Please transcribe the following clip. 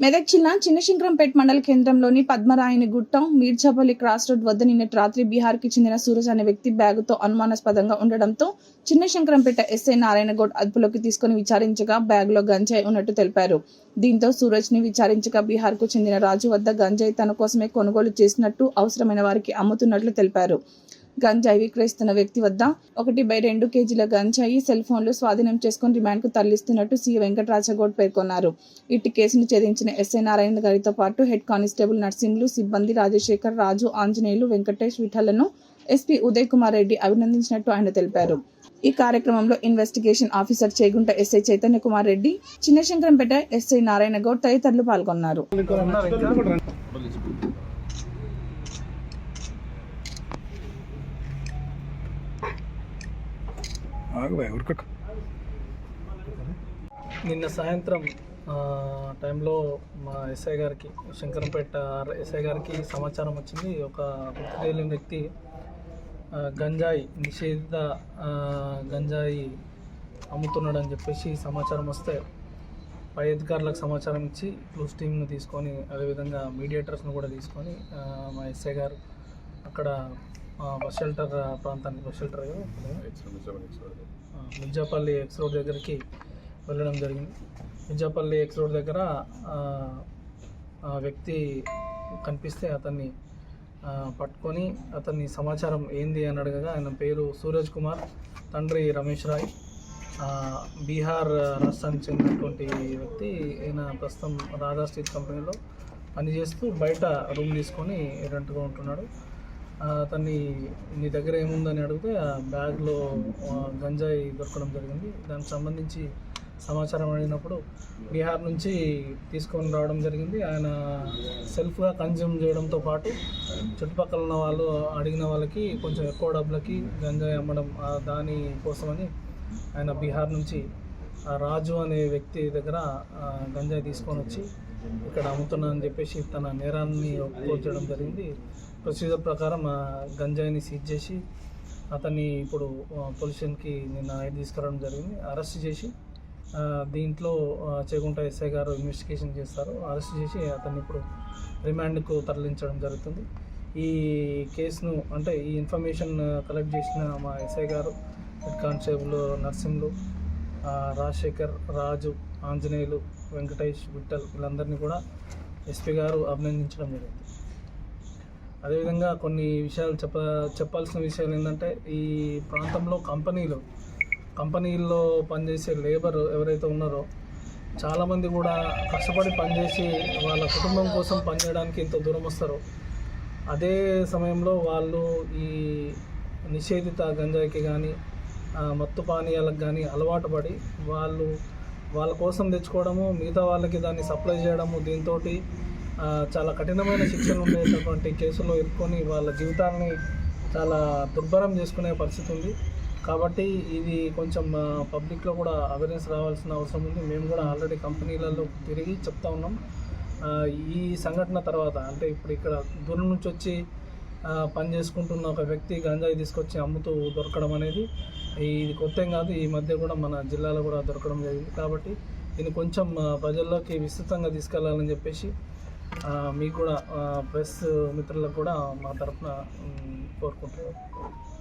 మెదక్ జిల్లా చిన్నశంకరంపేట్ మండల కేంద్రంలోని పద్మరాయని గుట్టం మీర్జాపల్లి క్రాస్ రోడ్ వద్ద నిన్నటి రాత్రి బీహార్కి చెందిన సూరజ్ అనే వ్యక్తి బ్యాగుతో అనుమానాస్పదంగా ఉండడంతో చిన్నశంకరంపేట ఎస్ఐ నారాయణగౌడ్ అదుపులోకి తీసుకుని విచారించగా బ్యాగులో గంజాయి ఉన్నట్టు తెలిపారు. దీంతో సూరజ్ని విచారించగా బీహార్కు చెందిన రాజు వద్ద గంజాయి తన కోసమే కొనుగోలు చేసినట్టు అవసరమైన వారికి అమ్ముతున్నట్లు తెలిపారు. గంజాయి విక్రయిస్తున్న వ్యక్తి వద్ద ఒకటి బై రెండు కేజీల గంజాయి సెల్ ఫోన్లు స్వాధీనం చేసుకుని రిమాండ్కు తరలిస్తున్నట్టు సి వెంకటరాజగౌడ్ పేర్కొన్నారు. ఇట్టి కేసును ఛేదించిన ఎస్ఐ నారాయణ గారితో పాటు హెడ్ కానిస్టేబుల్ నర్సింహులు సిబ్బంది రాజశేఖర్ రాజు ఆంజనేయులు వెంకటేష్ విఠలను ఎస్పీ ఉదయ్ కుమార్ రెడ్డి అభినందించినట్టు ఆయన తెలిపారు. ఈ కార్యక్రమంలో investigation officer Chegunta SI Chaitanya Kumar Reddy Chinnashankarampet SI Narayana Goud తదితరులు పాల్గొన్నారు. ఆగబాయ్ ఉరకక నిన్న సాయంత్రం టైంలో మా ఎస్ఐ గారికి శంకరంపేట ఎస్ఐ గారికి సమాచారం వచ్చింది. ఒక గుర్తు వ్యక్తి గంజాయి నిషేధిత గంజాయి అమ్ముతున్నాడని చెప్పేసి సమాచారం వస్తే పై అధికారులకు సమాచారం ఇచ్చి క్లూస్ టీమ్ను తీసుకొని అదేవిధంగా మీడియేటర్స్ను కూడా తీసుకొని మా ఎస్ఐ గారు అక్కడ బస్ షెల్టర్ ప్రాంతానికి bus shelter Mirzapalli X road దగ్గరికి వెళ్ళడం జరిగింది. మిర్జాపల్లి ఎక్స్ రోడ్ దగ్గర ఆ, వ్యక్తి కనిపిస్తే అతన్ని పట్టుకొని అతన్ని సమాచారం ఏంది అని అడగగా ఆయన పేరు సూరజ్ కుమార్ తండ్రి రమేష్ రాయ్. బీహార్ రాష్ట్రానికి చెందినటువంటి వ్యక్తి ఈయన ప్రస్తుతం రాధా స్టీల్ కంపెనీలో పనిచేస్తూ బయట రూమ్ తీసుకొని రెంట్గా ఉంటున్నాడు. అతన్ని నీ దగ్గర ఏముందని అడిగితే ఆ బ్యాగ్లో గంజాయి దొరకడం జరిగింది. దానికి సంబంధించి సమాచారం అడిగినప్పుడు బీహార్ నుంచి తీసుకొని రావడం జరిగింది. ఆయన సెల్ఫ్గా కన్జ్యూమ్ చేయడంతో పాటు చుట్టుపక్కల ఉన్న వాళ్ళు అడిగిన వాళ్ళకి కొంచెం ఎక్కువ డబ్బులకి గంజాయి అమ్మడం దాని కోసమని ఆయన బీహార్ నుంచి ఆ రాజు అనే వ్యక్తి దగ్గర గంజాయి తీసుకొని వచ్చి ఇక్కడ అమ్ముతున్నానని చెప్పేసి తన నేరాన్ని ఒప్పుకోవడం జరిగింది. ప్రొసీజర్ ప్రకారం ఆ గంజాయిని సీజ్ చేసి అతన్ని ఇప్పుడు పొల్యూషన్కి నిన్న నైట్ తీసుకురావడం జరిగింది. అరెస్ట్ చేసి దీంట్లో చేకుంట ఎస్ఐ గారు ఇన్వెస్టిగేషన్ చేస్తారు. అరెస్ట్ చేసి అతన్ని ఇప్పుడు రిమాండ్కు తరలించడం జరుగుతుంది. ఈ కేసును అంటే ఈ ఇన్ఫర్మేషన్ కలెక్ట్ చేసిన మా SI garu head constable Narsimhulu Rajasekhar Raju Anjaneyulu Venkatesh Vitthal వీళ్ళందరినీ కూడా ఎస్పీ గారు అభినందించడం జరిగింది. అదేవిధంగా కొన్ని విషయాలు చెప్ప చెప్పాల్సిన విషయాలు ఏంటంటే ఈ ప్రాంతంలో కంపెనీలు కంపెనీల్లో పనిచేసే లేబర్ ఎవరైతే ఉన్నారో చాలామంది కూడా కష్టపడి పనిచేసి వాళ్ళ కుటుంబం కోసం పనిచేయడానికి ఇంత దూరం వస్తారో అదే సమయంలో వాళ్ళు ఈ నిషేధిత గంజాయికి కానీ మత్తు పానీయాలకు కానీ అలవాటు పడి వాళ్ళు వాళ్ళ కోసం తెచ్చుకోవడము మిగతా వాళ్ళకి దాన్ని సప్లై చేయడము దీంతో చాలా కఠినమైన శిక్షలు ఉండేటటువంటి కేసులో ఇరుక్కొని వాళ్ళ జీవితాన్ని చాలా దుర్భరం చేసుకునే పరిస్థితి ఉంది. కాబట్టి ఇది కొంచెం పబ్లిక్లో కూడా అవేర్నెస్ రావాల్సిన అవసరం ఉంది. మేము కూడా ఆల్రెడీ కంపెనీలలో తిరిగి చెప్తా ఉన్నాం. ఈ సంఘటన తర్వాత అంటే ఇప్పుడు ఇక్కడ దూరం నుంచి వచ్చి పనిచేసుకుంటున్న పని చేసుకుంటున్న ఒక వ్యక్తి గంజాయి తీసుకొచ్చి అమ్ముతూ దొరకడం అనేది ఇది కొత్త కాదు ఈ మధ్య కూడా మన జిల్లాలో కూడా దొరకడం జరిగింది. కాబట్టి దీన్ని కొంచెం ప్రజల్లోకి విస్తృతంగా తీసుకెళ్ళాలని చెప్పేసి మీకు కూడా ప్రెస్ మిత్రులకు కూడా మా తరఫున కోరుకుంటున్నాను.